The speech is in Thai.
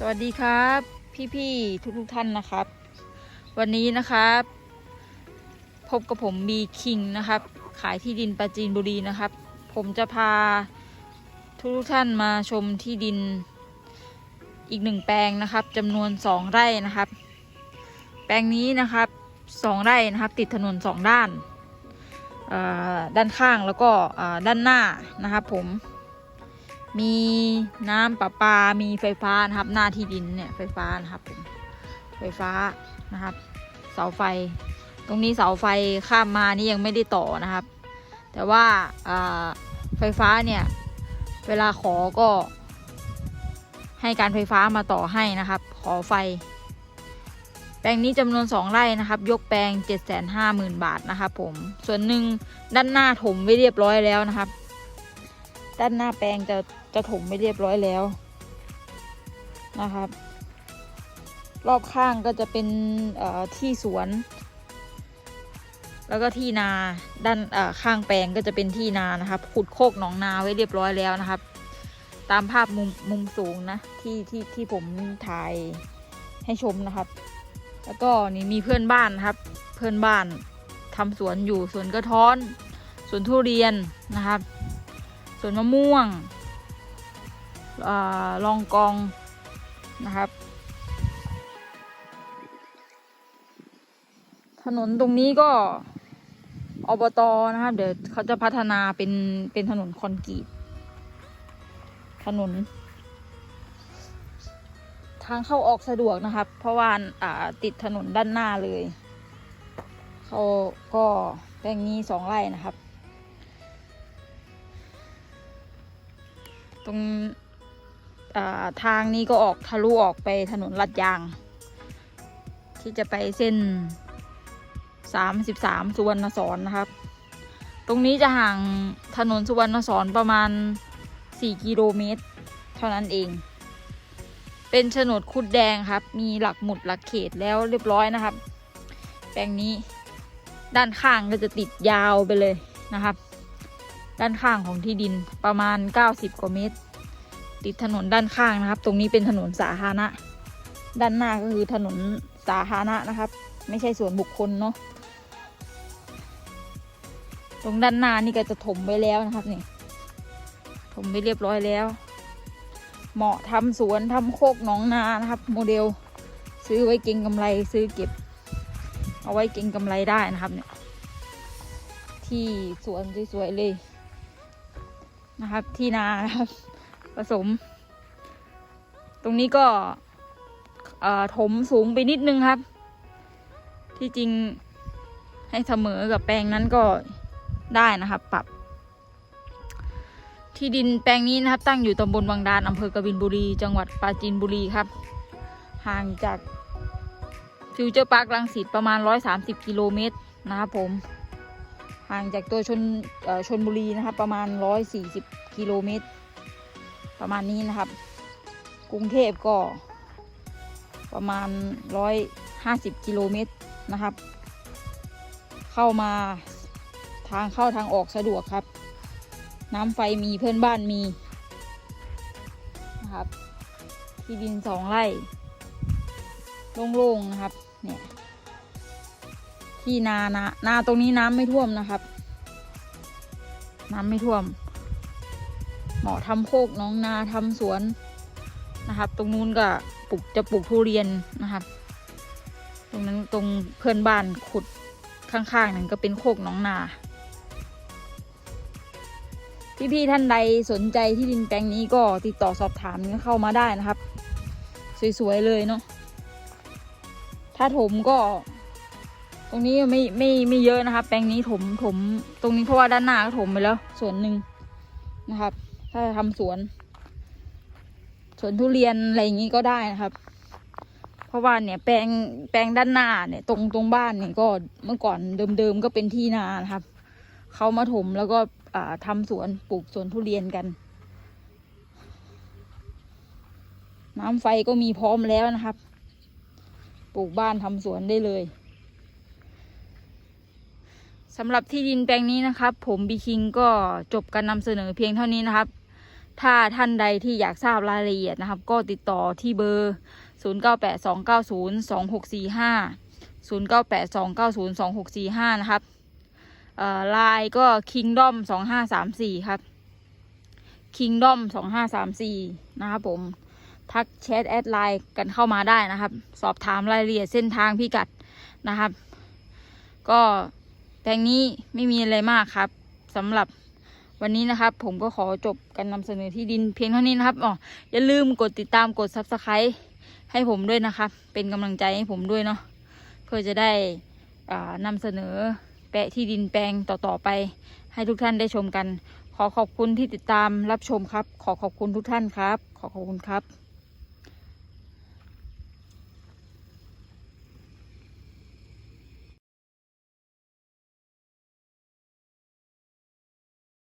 สวัสดีครับ พี่ๆทุกๆท่านนะครับ วันนี้นะครับ พบกับผมบีคิงนะครับ ขายที่ดินปราจีนบุรีนะครับ ผมจะพาทุกๆท่านมาชมที่ดินอีกหนึ่งแปลงนะครับจำนวนสองไร่นะครับ แปลงนี้นะครับสองไร่นะครับ ติดถนนสองด้านด้านข้างแล้วก็ด้านหน้านะครับผม มีน้ำประปา มีไฟฟ้านะครับ หน้าที่ดินเนี่ยไฟฟ้านะครับผมไฟฟ้านะครับ เสาไฟ ตรงนี้เสาไฟข้ามมานี่ยังไม่ได้ต่อนะครับ แต่ว่าอ่าไฟฟ้าเนี่ย เวลาขอก็ ให้การไฟฟ้ามาต่อให้นะครับ ขอไฟ แปลงนี้จำนวนสองไร่นะครับ ยกแปลง 750,000 บาทนะครับผมส่วนหนึ่งด้านหน้าถมไว้เรียบร้อยแล้วนะครับ ด้านหน้าแปลงจะจะถมไม่เรียบร้อยแล้วนะครับ รอบข้างก็จะเป็นที่สวน แล้วก็ที่นาด้านข้างแปลงก็จะเป็นที่นานะครับ ขุดโคกหนองนาไว้เรียบร้อยแล้วนะครับ ตามภาพมุมมุมสูงนะที่ที่ที่ผมถ่ายให้ชมนะครับ แล้วก็นี่มีเพื่อนบ้านนะครับ เพื่อนบ้านทำสวนอยู่สวนกระท้อนสวนทุเรียนนะครับ สวนมะม่วงอลองกองนะครับ ถนนตรงนี้ก็อบตนะครับ เดี๋ยวเขาจะพัฒนาเป็นเป็นถนนคอนกรีตถนน ทางเข้าออกสะดวกนะครับ เพราะว่าอ่าติดถนนด้านหน้าเลย เขาก็แปลงนี้สองไร่นะครับ ตรงาทางนี้ก็ออกทะลุออกไปถนนลัดยาง ที่จะไปเส้น 33 สุวรรณสอนนะครับ ตรงนี้จะห่างถนนสุวรรณสอนประมาณ 4 กิโลเมตร เท่านั้นเอง เป็นโฉนดคุดแดงครับ มีหลักหมุดหลักเขตแล้วเรียบร้อยนะครับ แปลงนี้ด้านข้างก็จะติดยาวไปเลยนะครับ ด้านข้างของที่ดินประมาณ 90 กว่าเมตร ติดถนนด้านข้างนะครับ ตรงนี้เป็นถนนสาธารณะ ด้านหน้าก็คือถนนสาธารณะนะครับ ไม่ใช่ส่วนบุคคลเนาะตรงด้านหน้านี่ก็จะถมไว้แล้วนะครับนี่ถมไว้เรียบร้อยแล้ว เหมาะทำสวนทำโคกหนองนานะครับ โมเดลซื้อไว้เก็งกำไรซื้อเก็บ เอาไว้เก็งกำไรได้นะครับเนี่ยที่สวนสวยๆเลย นะครับ ที่นานะครับผสม ตรงนี้ก็ถมสูงไปนิดนึงครับ ที่จริงให้เสมอกับแปลงนั้นก็ได้นะครับ ปรับ ที่ดินแปลงนี้นะครับ ตั้งอยู่ตำบลวังดานอำเภอกบินบุรี จังหวัดปราจีนบุรีครับ ห่างจากฟิวเจอร์พาร์คลังสิตประมาณ 130 กิโลเมตรนะครับผม ห่างจากตัวชนชนบุรีนะครับ ประมาณ 140 กิโลเมตร ประมาณนี้นะครับ กรุงเทพก็ประมาณ 150 กิโลเมตรนะครับ เข้ามาทางเข้าทางออกสะดวกครับ น้ำไฟมีเพื่อนบ้านมีนะครับ ที่ดินสองไร่โล่งๆนะครับเนี่ย ที่นานานาตรงนี้น้ำไม่ท่วมนะครับ น้ำไม่ท่วม เหมาะทำโคกน้องนาทำสวนนะครับ ตรงนู้นก็ปลูกจะปลูกทุเรียนนะครับ ตรงนั้นตรงเพื่อนบ้านขุดข้างๆนั่นก็เป็นโคกน้องนาพี่ๆท่านใดสนใจที่ดินแปลงนี้ก็ติดต่อสอบถามเข้ามาได้นะครับ สวยๆเลยเนาะถ้าถมก็ ตรงนี้ไม่ไม่ไม่เยอะนะครับ แปลงนี้ถมถม ตรงนี้เพราะว่าด้านหน้าก็ถมไปแล้ว ส่วนหนึ่งนะครับ ถ้าจะทำสวน สวนทุเรียนอะไรอย่างนี้ก็ได้นะครับ เพราะว่าเนี่ยแปลงแปลงด้านหน้าเนี่ย ตรงตรงบ้านเนี่ยก็เมื่อก่อนเดิมๆก็เป็นที่นานะครับเขามาถมแล้วก็อ่าทำสวนปลูกสวนทุเรียนกัน น้ำไฟก็มีพร้อมแล้วนะครับ ปลูกบ้านทำสวนได้เลย สำหรับที่ดินแปลงนี้นะครับ ผมบีคิงก็จบการนำเสนอเพียงเท่านี้นะครับ ถ้าท่านใดที่อยากทราบรายละเอียดนะครับ ก็ติดต่อที่เบอร์ 0982902645 0982902645 นะครับไลน์ก็ kingdom 2534 ครับ kingdom 2534 นะครับผม ทักแชทแอดไลน์กันเข้ามาได้นะครับ สอบถามรายละเอียดเส้นทางพิกัดนะครับ ก็ แปลงนี้ไม่มีอะไรมากครับสำหรับวันนี้นะครับ ผมก็ขอจบการนำเสนอที่ดินเพียงเท่านี้นะครับอ๋ออย่าลืมกดติดตามกด subscribe ให้ผมด้วยนะครับ เป็นกำลังใจให้ผมด้วยเนาะเพื่อจะได้อ่านำเสนอแปะที่ดินแปลงต่อๆไป ให้ทุกท่านได้ชมกัน ขอขอบคุณที่ติดตามรับชมครับ ขอขอบคุณทุกท่านครับ ขอขอบคุณครับ